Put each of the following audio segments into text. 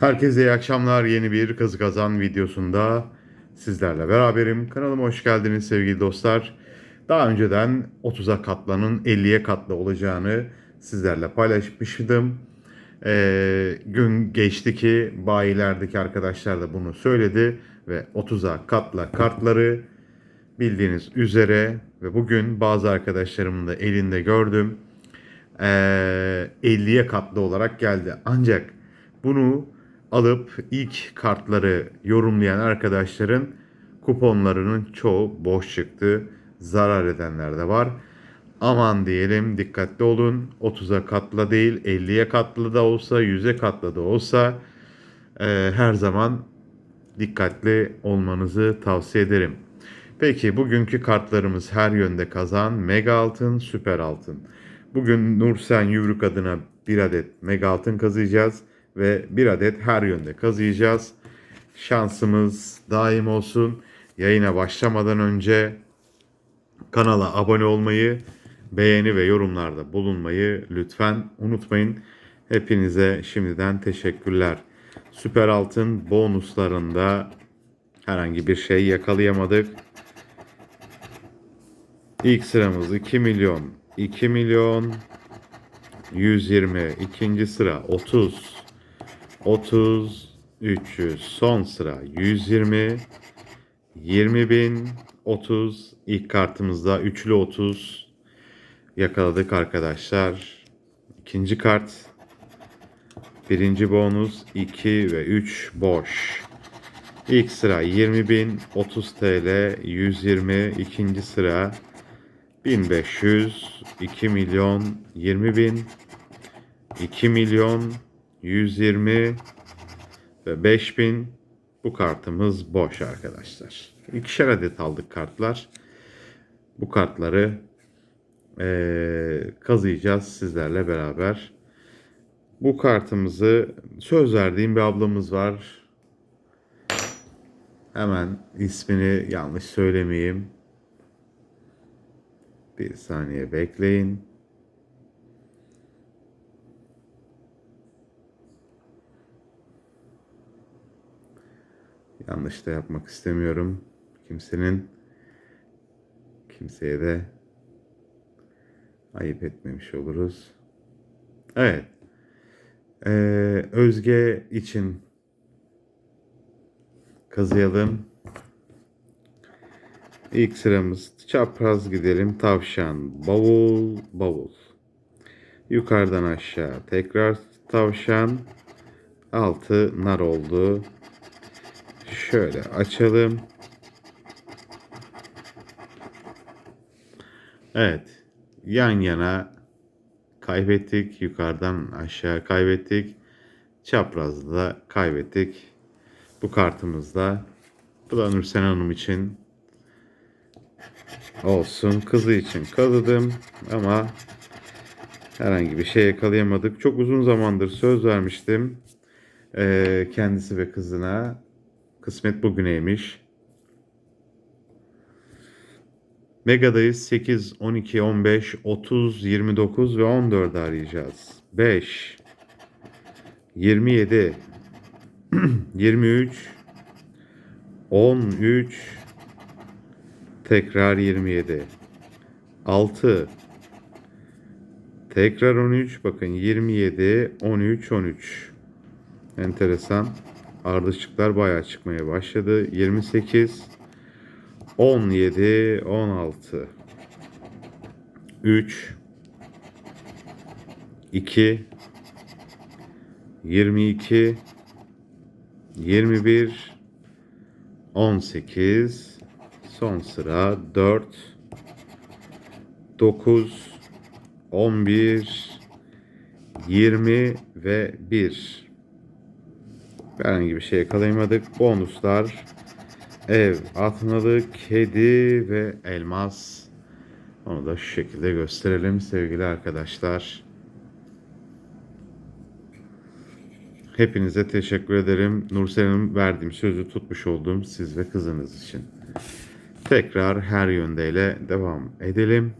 Herkese iyi akşamlar. Yeni bir Kazı Kazan videosunda sizlerle beraberim. Kanalıma hoş geldiniz sevgili dostlar. Daha önceden 30'a katlanın 50'ye katlı olacağını sizlerle paylaşmıştım. Ee, gün geçti ki bayilerdeki arkadaşlar da bunu söyledi ve 30'a katla kartları bildiğiniz üzere ve bugün bazı arkadaşlarımın da elinde gördüm. Ee, 50'ye katlı olarak geldi. Ancak bunu alıp ilk kartları yorumlayan arkadaşların kuponlarının çoğu boş çıktı. Zarar edenler de var. Aman diyelim dikkatli olun. 30'a katla değil 50'ye katlı da olsa 100'e katlı da olsa e, her zaman dikkatli olmanızı tavsiye ederim. Peki bugünkü kartlarımız her yönde kazan, mega altın, süper altın. Bugün Nursen Yumruk adına bir adet mega altın kazıyacağız ve bir adet her yönde kazıyacağız. Şansımız daim olsun. Yayına başlamadan önce kanala abone olmayı, beğeni ve yorumlarda bulunmayı lütfen unutmayın. Hepinize şimdiden teşekkürler. Süper Altın bonuslarında herhangi bir şey yakalayamadık. İlk sıramız 2 milyon, 2 milyon 120, ikinci sıra 30, 30, 300, son sıra 120, 20 bin, 30, ilk kartımızda üçlü 30 yakaladık arkadaşlar. İkinci kart, birinci bonus 2 ve 3 boş. İlk sıra 20 bin, 30 TL, 120, ikinci sıra 1500, 2 milyon, 20 bin, 2 milyon, 120 ve 5000 bu kartımız boş arkadaşlar. İkişer adet aldık kartlar. Bu kartları eee, kazıyacağız sizlerle beraber. Bu kartımızı söz verdiğim bir ablamız var. Hemen ismini yanlış söylemeyeyim. Bir saniye bekleyin. Yanlış da yapmak istemiyorum. Kimsenin kimseye de ayıp etmemiş oluruz. Evet. Ee, Özge için kazıyalım. İlk sıramız çapraz gidelim. Tavşan, bavul, bavul. Yukarıdan aşağı tekrar tavşan. Altı nar oldu. Şöyle açalım. Evet. Yan yana kaybettik. Yukarıdan aşağı kaybettik. Çaprazda da kaybettik. Bu kartımızda bu da Nursen Hanım için olsun. Kızı için kazıdım ama herhangi bir şey yakalayamadık. Çok uzun zamandır söz vermiştim. Kendisi ve kızına. Kısmet bugüneymiş. Mega'dayız. 8, 12, 15, 30, 29 ve 14 arayacağız. 5, 27, 23, 13, tekrar 27, 6, tekrar 13, bakın 27, 13, 13. Enteresan. Ardışıklar bayağı çıkmaya başladı. 28, 17, 16, 3, 2, 22, 21, 18, son sıra 4, 9, 11, 20 ve 1. Herhangi bir şey yakalayamadık. Bonuslar ev, atmalı, kedi ve elmas. Onu da şu şekilde gösterelim sevgili arkadaşlar. Hepinize teşekkür ederim. Nursel'in verdiğim sözü tutmuş olduğum siz ve kızınız için. Tekrar her yöndeyle devam edelim.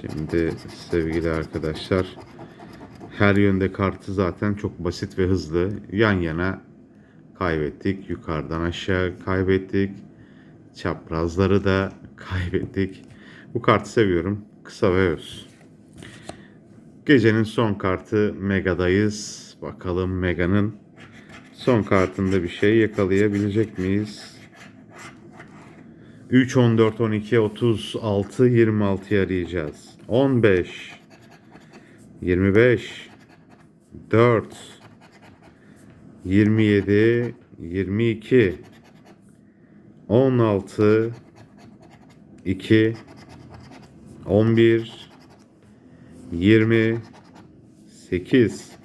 Şimdi sevgili arkadaşlar her yönde kartı zaten çok basit ve hızlı. Yan yana kaybettik. Yukarıdan aşağı kaybettik. Çaprazları da kaybettik. Bu kartı seviyorum. Kısa ve öz. Gecenin son kartı Mega'dayız. Bakalım Mega'nın son kartında bir şey yakalayabilecek miyiz? 3, 14, 12, 36, 26'yı arayacağız. 15, 25, 4, 27, 22, 16, 2, 11, 20, 8,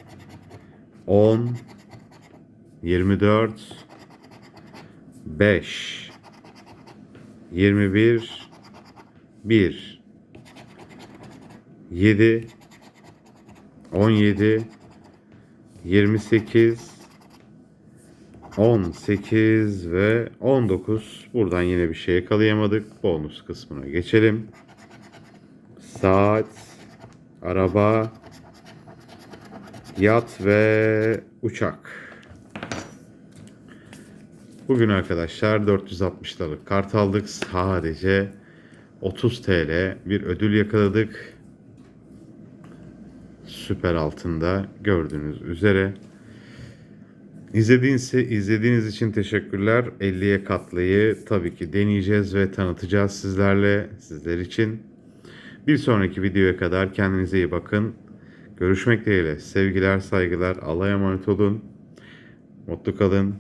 10, 24, 5, 21 1 7 17 28 18 ve 19 buradan yine bir şey yakalayamadık. Bonus kısmına geçelim. Saat, araba, yat ve uçak. Bugün arkadaşlar 460 liralık kart aldık. Sadece 30 TL bir ödül yakaladık. Süper altında gördüğünüz üzere. İzlediğiniz, izlediğiniz için teşekkürler. 50'ye katlayı tabii ki deneyeceğiz ve tanıtacağız sizlerle, sizler için. Bir sonraki videoya kadar kendinize iyi bakın. Görüşmek dileğiyle. Sevgiler, saygılar. Allah'a emanet olun. Mutlu kalın.